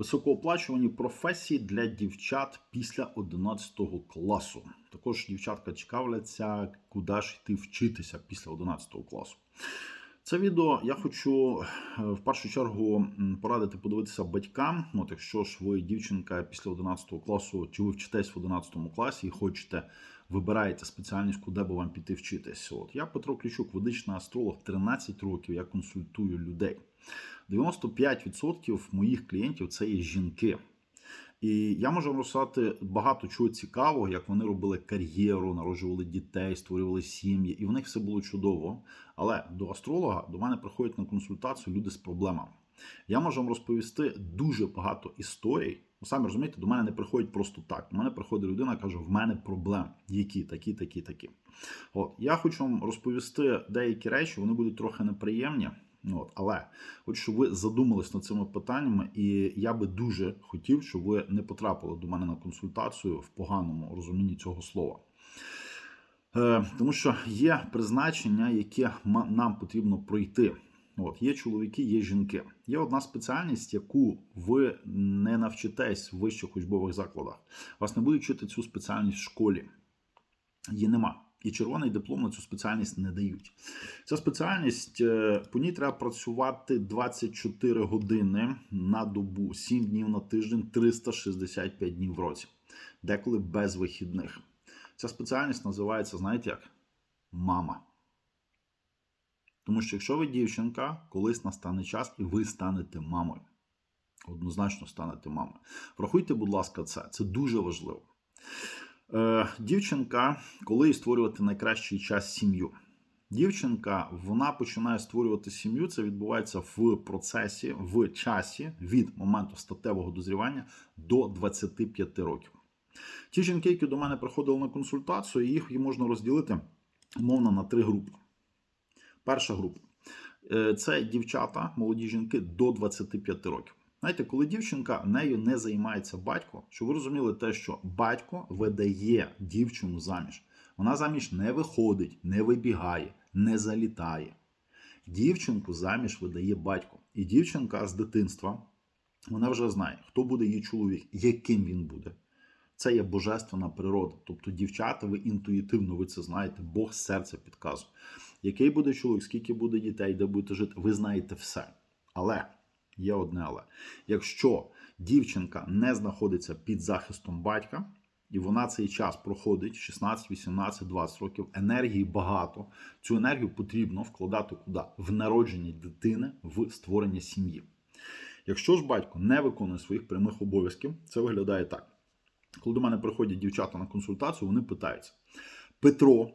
Високооплачувані професії для дівчат після 11 класу. Також дівчатка цікавляться, куди ж йти вчитися після 11 класу. Це відео я хочу е, в першу чергу порадити подивитися батькам. От якщо ж ви дівчинка після 11 класу, чи ви вчитесь в 11 класі і хочете вибираєте спеціальність, куди би вам піти вчитись. От я Петро Ключук, ведичний астролог, 13 років. Я консультую людей. 95% моїх клієнтів це є жінки. І я можу вам розказати багато чого цікавого, як вони робили кар'єру, народжували дітей, створювали сім'ї, і в них все було чудово. Але до астролога до мене приходять на консультацію люди з проблемами. Я можу вам розповісти дуже багато історій. Ви самі розумієте, до мене не приходять просто так. До мене приходить людина каже: в мене проблеми, які такі, такі, такі. От я хочу вам розповісти деякі речі, вони будуть трохи неприємні. От, але хочу, щоб ви задумались над цими питаннями, і я би дуже хотів, щоб ви не потрапили до мене на консультацію в поганому розумінні цього слова. Е, тому що є призначення, яке нам потрібно пройти. От, є чоловіки, є жінки. Є одна спеціальність, яку ви не навчитесь в вищих учбових закладах. Вас не будуть вчити цю спеціальність в школі. Її нема. І червоний диплом на цю спеціальність не дають. Ця спеціальність е, по ній треба працювати 24 години на добу, 7 днів на тиждень, 365 днів в році, деколи без вихідних. Ця спеціальність називається, знаєте як? Мама. Тому що якщо ви дівчинка, колись настане час і ви станете мамою. Однозначно станете мамою. Врахуйте, будь ласка, це. Це дуже важливо. Е, дівчинка, коли створювати найкращий час сім'ю. Дівчинка вона починає створювати сім'ю. Це відбувається в процесі, в часі від моменту статевого дозрівання до 25 років. Ті жінки, які до мене приходили на консультацію, їх можна розділити умовно на три групи. Перша група е, це дівчата, молоді жінки до 25 років. Знаєте, коли дівчинка нею не займається батько, щоб ви розуміли те, що батько видає дівчину заміж. Вона заміж не виходить, не вибігає, не залітає. Дівчинку заміж видає батько. І дівчинка з дитинства вона вже знає, хто буде її чоловік, яким він буде. Це є божественна природа. Тобто, дівчата, ви інтуїтивно ви це знаєте, Бог з серця підказує. Який буде чоловік, скільки буде дітей, де будете жити, ви знаєте все. Але є одне але. Якщо дівчинка не знаходиться під захистом батька, і вона цей час проходить 16, 18, 20 років, енергії багато. Цю енергію потрібно вкладати куди? В народження дитини, в створення сім'ї. Якщо ж батько не виконує своїх прямих обов'язків, це виглядає так. Коли до мене приходять дівчата на консультацію, вони питаються: Петро,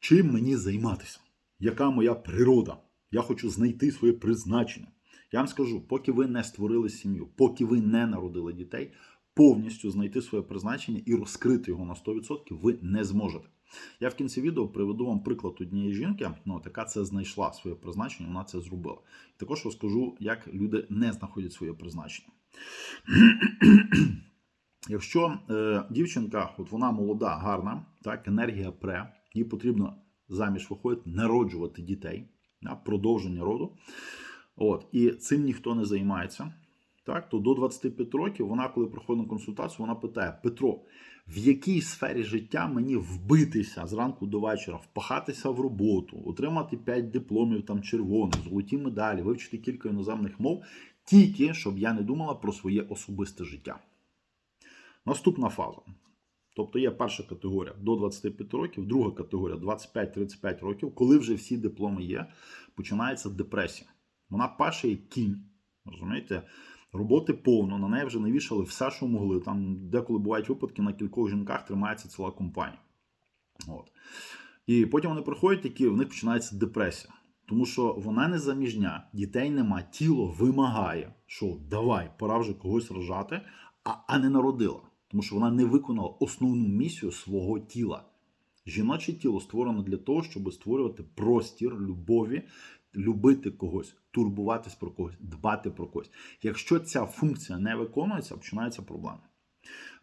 чим мені займатися? Яка моя природа? Я хочу знайти своє призначення. Я вам скажу, поки ви не створили сім'ю, поки ви не народили дітей, повністю знайти своє призначення і розкрити його на 100% ви не зможете. Я в кінці відео приведу вам приклад однієї жінки, ну, яка це знайшла своє призначення, вона це зробила. Також розкажу, як люди не знаходять своє призначення. Якщо е, дівчинка, от вона молода, гарна, так, енергія пре, їй потрібно заміж виходить, народжувати дітей, да, продовження роду. От, і цим ніхто не займається. Так, то до 25 років вона, коли проходить на консультацію, вона питає: Петро, в якій сфері життя мені вбитися зранку до вечора, впахатися в роботу, отримати 5 дипломів там червоних, золоті медалі, вивчити кілька іноземних мов, тільки щоб я не думала про своє особисте життя. Наступна фаза. Тобто є перша категорія до 25 років, друга категорія 25-35 років, коли вже всі дипломи є, починається депресія. Вона паше як кінь. Розумієте? Роботи повно, на неї вже навішали все, що могли. Там деколи бувають випадки, на кількох жінках тримається ціла компанія. От. І потім вони приходять, такі, в них починається депресія. Тому що вона не заміжня, дітей нема, тіло вимагає, що давай, пора вже когось рожати, а, а не народила. Тому що вона не виконала основну місію свого тіла. Жіноче тіло створено для того, щоб створювати простір любові, любити когось, турбуватись про когось, дбати про когось. Якщо ця функція не виконується, починаються проблеми.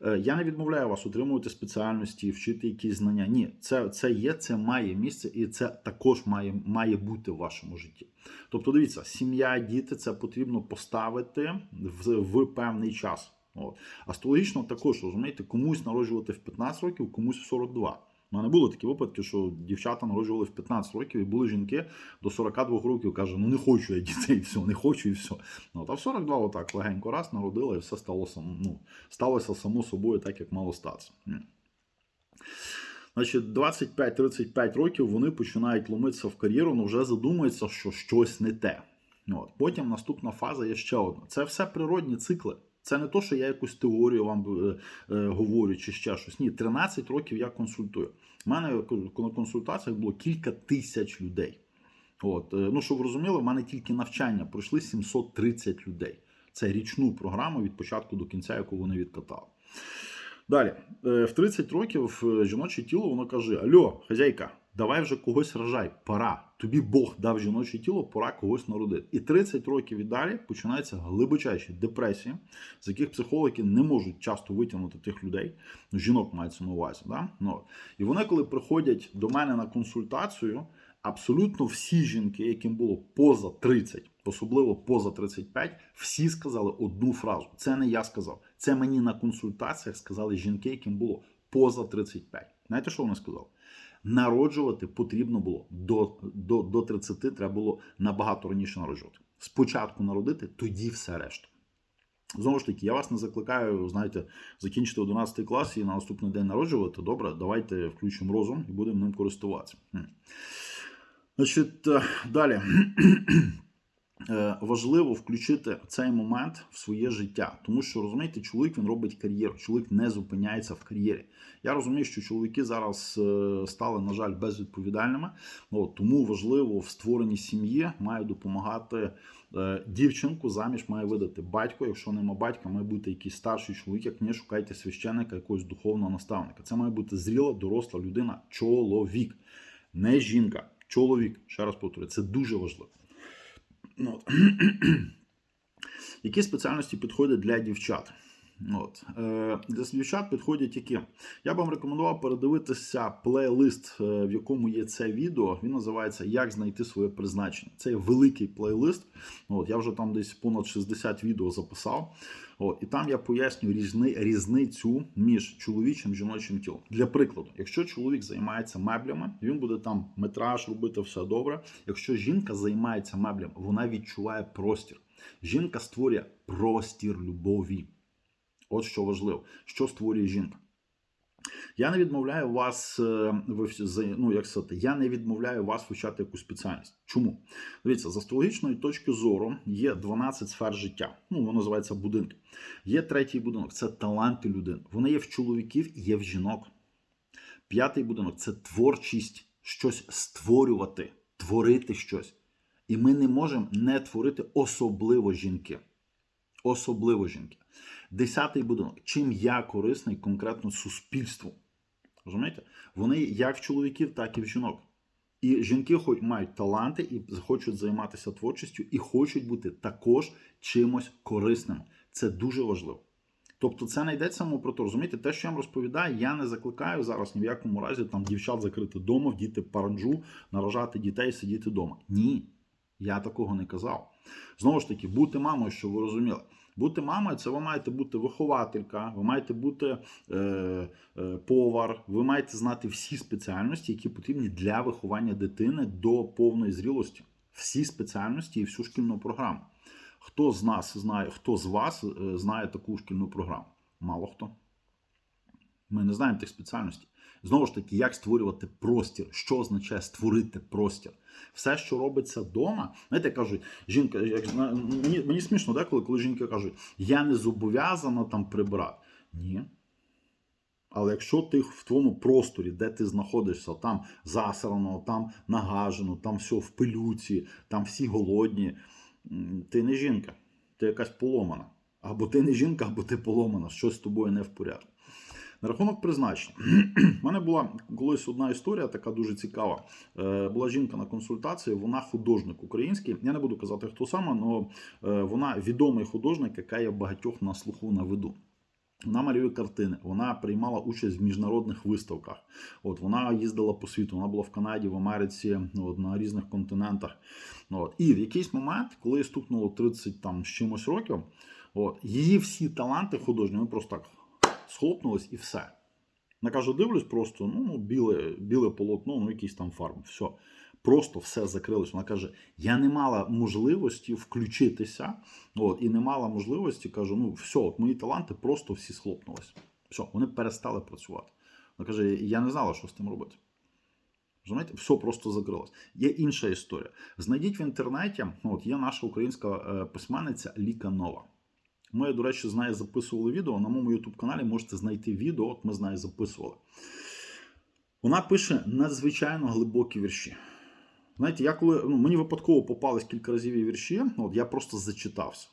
Е, Я не відмовляю вас утримувати спеціальності, вчити якісь знання. Ні, це, це є, це має місце, і це також має, має бути в вашому житті. Тобто, дивіться, сім'я, діти це потрібно поставити в, в певний час. От. Астрологічно також розумієте, комусь народжувати в 15 років, комусь в 42. У мене були такі випадки, що дівчата народжували в 15 років, і були жінки до 42 років, каже, ну не хочу я дітей, все, не хочу і все. Ну, та в 42 отак легенько раз народила, і все стало ну, сталося само собою, так як мало статися. Значить, 25-35 років вони починають ломитися в кар'єру, але вже задумуються, що щось не те. От. Потім наступна фаза є ще одна. Це все природні цикли. Це не то, що я якусь теорію вам е, е, говорю чи ще щось. Ні, 13 років я консультую. У мене на консультаціях було кілька тисяч людей. От, е, ну, щоб ви розуміли, в мене тільки навчання пройшли 730 людей. Це річну програму від початку до кінця, яку вони відкатали. Далі, в 30 років жіноче тіло воно каже: Альо, хазяйка, давай вже когось рожай, пора. Тобі Бог дав жіноче тіло, пора когось народити. І 30 років і далі починаються глибочайші депресії, з яких психологи не можуть часто витягнути тих людей. Ну, жінок мається на увазі. Да? Ну, і вони, коли приходять до мене на консультацію, абсолютно всі жінки, яким було поза 30, особливо поза 35, всі сказали одну фразу. Це не я сказав. Це мені на консультаціях сказали жінки, яким було поза 35. Знаєте, що вони сказали? Народжувати потрібно було до, до, до 30, треба було набагато раніше народжувати. Спочатку народити, тоді все решта. Знову ж таки, я вас не закликаю, знаєте, закінчити 11 клас і на наступний день народжувати. Добре, давайте включимо розум і будемо ним користуватися. Значить, е, далі. Е, Важливо включити цей момент в своє життя, тому що розумієте, чоловік він робить кар'єру, чоловік не зупиняється в кар'єрі. Я розумію, що чоловіки зараз е, стали, на жаль, безвідповідальними. От, тому важливо в створенні сім'ї має допомагати е, дівчинку. Заміж має видати батько. Якщо нема батька, має бути якийсь старший чоловік. Як не шукайте священника, якогось духовного наставника. Це має бути зріла, доросла людина, чоловік, не жінка, чоловік. Ще раз повторюю, це дуже важливо. Ну, От. Які спеціальності підходять для дівчат? От. Е, Для дівчат підходять які? Я б вам рекомендував передивитися плейлист, е, в якому є це відео. Він називається Як знайти своє призначення. Це є великий плейлист. От, Я вже там десь понад 60 відео записав. От, і там я поясню різни, різницю між чоловічим і жіночим тілом. Для прикладу, якщо чоловік займається меблями, він буде там метраж робити все добре. Якщо жінка займається меблями, вона відчуває простір. Жінка створює простір любові. От що важливо, що створює жінка. Я не відмовляю вас, е, ну як сказати, я не відмовляю вас вивчати якусь спеціальність. Чому? Дивіться, з астрологічної точки зору є 12 сфер життя. Ну, воно називається будинки. Є третій будинок це таланти людини. Вони є в чоловіків і є в жінок. П'ятий будинок це творчість, щось створювати, творити щось. І ми не можемо не творити особливо жінки. Особливо жінки. Десятий будинок. Чим я корисний конкретно суспільству? Розумієте? Вони як в чоловіків, так і в жінок. І жінки хоч мають таланти і хочуть займатися творчістю, і хочуть бути також чимось корисним. Це дуже важливо. Тобто, це не йдеться само про те, розумієте, те, що я вам розповідаю, я не закликаю зараз ні в якому разі там дівчат закрити вдома, вдіти паранджу, наражати дітей, сидіти вдома. Ні, я такого не казав. Знову ж таки, бути мамою, що ви розуміли. Бути мамою це ви маєте бути вихователька, ви маєте бути е, е, повар, ви маєте знати всі спеціальності, які потрібні для виховання дитини до повної зрілості. Всі спеціальності і всю шкільну програму. Хто з нас знає, хто з вас е, знає таку шкільну програму? Мало хто. Ми не знаємо тих спеціальностей. Знову ж таки, як створювати простір, що означає створити простір. Все, що робиться вдома, знаєте, кажуть, жінка, як, мені, мені смішно, деколи, коли жінки кажуть, я не зобов'язана там прибирати. Ні. Але якщо ти в твоєму просторі, де ти знаходишся, там засрано, там нагажено, там все в пилюці, там всі голодні, ти не жінка, ти якась поломана. Або ти не жінка, або ти поломана, щось з тобою не в порядку. На рахунок призначення. У мене була колись одна історія, така дуже цікава. Е, Була жінка на консультації, вона художник український. Я не буду казати, хто саме, але вона відомий художник, яка є багатьох на слуху на виду. Вона малює картини, вона приймала участь в міжнародних виставках. От вона їздила по світу, вона була в Канаді, в Америці, ну, от, на різних континентах. Ну, От. І в якийсь момент, коли стукнуло 30 там, з чимось років, от, її всі таланти художні вони просто так схлопнулись і все. Я кажу, дивлюсь, просто ну, ну, біле, біле полотно, ну якісь там фарби. Все. Просто все закрилось. Вона каже: я не мала можливості включитися, от, і не мала можливості, кажу, ну все, от мої таланти просто всі схлопнулись. Все, вони перестали працювати. Вона каже, я не знала, що з тим робити. Розумієте, все просто закрилось. Є інша історія. Знайдіть в інтернеті, от є наша українська е, письменниця Ліка Нова. Ми, до речі, з нею записували відео. На моєму YouTube каналі можете знайти відео, от ми з нею записували. Вона пише надзвичайно глибокі вірші. Знаєте, я коли ну, мені випадково попались кілька разів її вірші, ну, от я просто зачитався.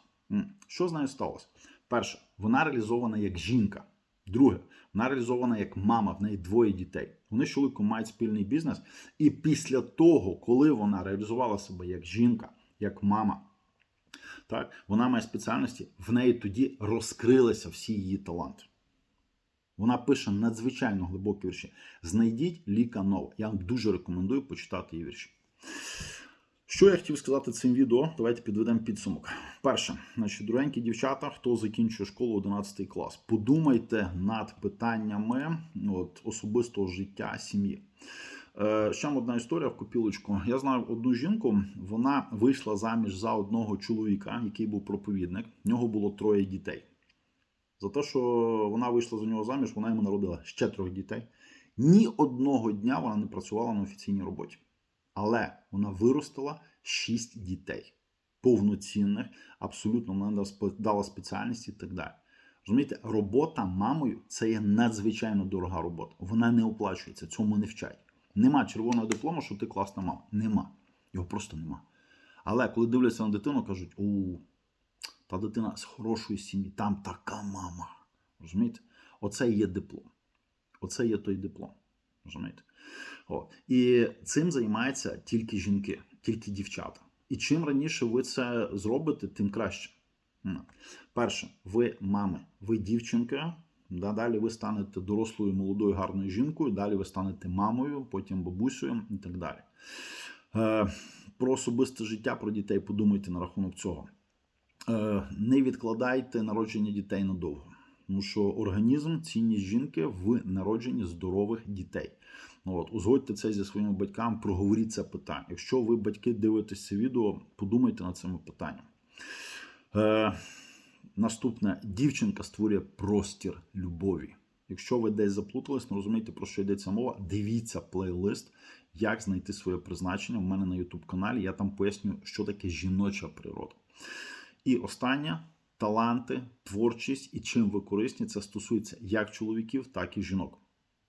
Що з нею сталося? Перше, вона реалізована як жінка. Друге, вона реалізована як мама, в неї двоє дітей. Вони з чоловіком мають спільний бізнес. І після того, коли вона реалізувала себе як жінка, як мама, так, вона має спеціальності, в неї тоді розкрилися всі її таланти. Вона пише надзвичайно глибокі вірші. Знайдіть Ліка Нова. Я вам дуже рекомендую почитати її вірші. Що я хотів сказати цим відео? Давайте підведемо підсумок. Перше, значить, дорогенькі дівчата, хто закінчує школу 11 клас, подумайте над питаннями от, особистого життя сім'ї. Е, ще одна історія в копілочку. Я знаю одну жінку, вона вийшла заміж за одного чоловіка, який був проповідник. В нього було троє дітей. За те, що вона вийшла за нього заміж, вона йому народила ще трьох дітей. Ні одного дня вона не працювала на офіційній роботі. Але вона виростила шість дітей повноцінних, абсолютно вона дала спеціальність і так далі. Розумієте, робота мамою це є надзвичайно дорога робота. Вона не оплачується, цьому не вчать. Нема червоного диплому, що ти класна мама. Нема. Його просто нема. Але коли дивляться на дитину, кажуть: у та дитина з хорошої сім'ї, там така мама. Розумієте? Оце є диплом. Оце є той диплом. Розумієте? О. І цим займаються тільки жінки, тільки дівчата. І чим раніше ви це зробите, тим краще. Перше, ви мами, ви дівчинка. Да, Далі ви станете дорослою, молодою, гарною жінкою, далі ви станете мамою, потім бабусею і так далі. Е, Про особисте життя, про дітей подумайте на рахунок цього. Е, Не відкладайте народження дітей надовго, тому що організм, цінність жінки в народженні здорових дітей. От, Узгодьте це зі своїми батьками, проговоріть це питання. Якщо ви, батьки, дивитесь це відео, подумайте над цими питаннями. Е, Наступне дівчинка створює простір любові. Якщо ви десь заплутались, не розумієте, про що йдеться мова, дивіться плейлист, як знайти своє призначення. У мене на YouTube каналі я там поясню, що таке жіноча природа. І останнє таланти, творчість і чим ви корисні, це стосується як чоловіків, так і жінок.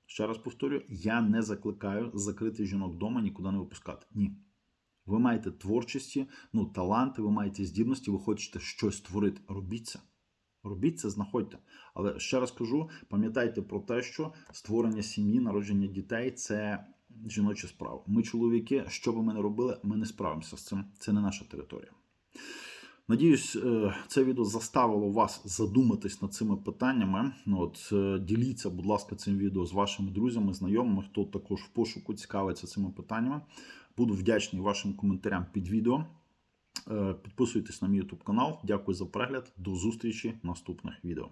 Ще раз повторюю, я не закликаю закрити жінок вдома, нікуди не випускати. Ні. Ви маєте творчості, ну, таланти, ви маєте здібності, ви хочете щось створити. Робіть це. Робіть це, знаходьте. Але ще раз кажу: пам'ятайте про те, що створення сім'ї, народження дітей це жіноча справа. Ми, чоловіки, що би ми не робили, ми не справимося з цим. Це не наша територія. Надіюсь, е, це відео заставило вас задуматись над цими питаннями. Ну, от е, Діліться, будь ласка, цим відео з вашими друзями, знайомими, хто також в пошуку цікавиться цими питаннями. Буду вдячний вашим коментарям під відео. Е, підписуйтесь на мій YouTube канал. Дякую за перегляд. До зустрічі в наступних відео.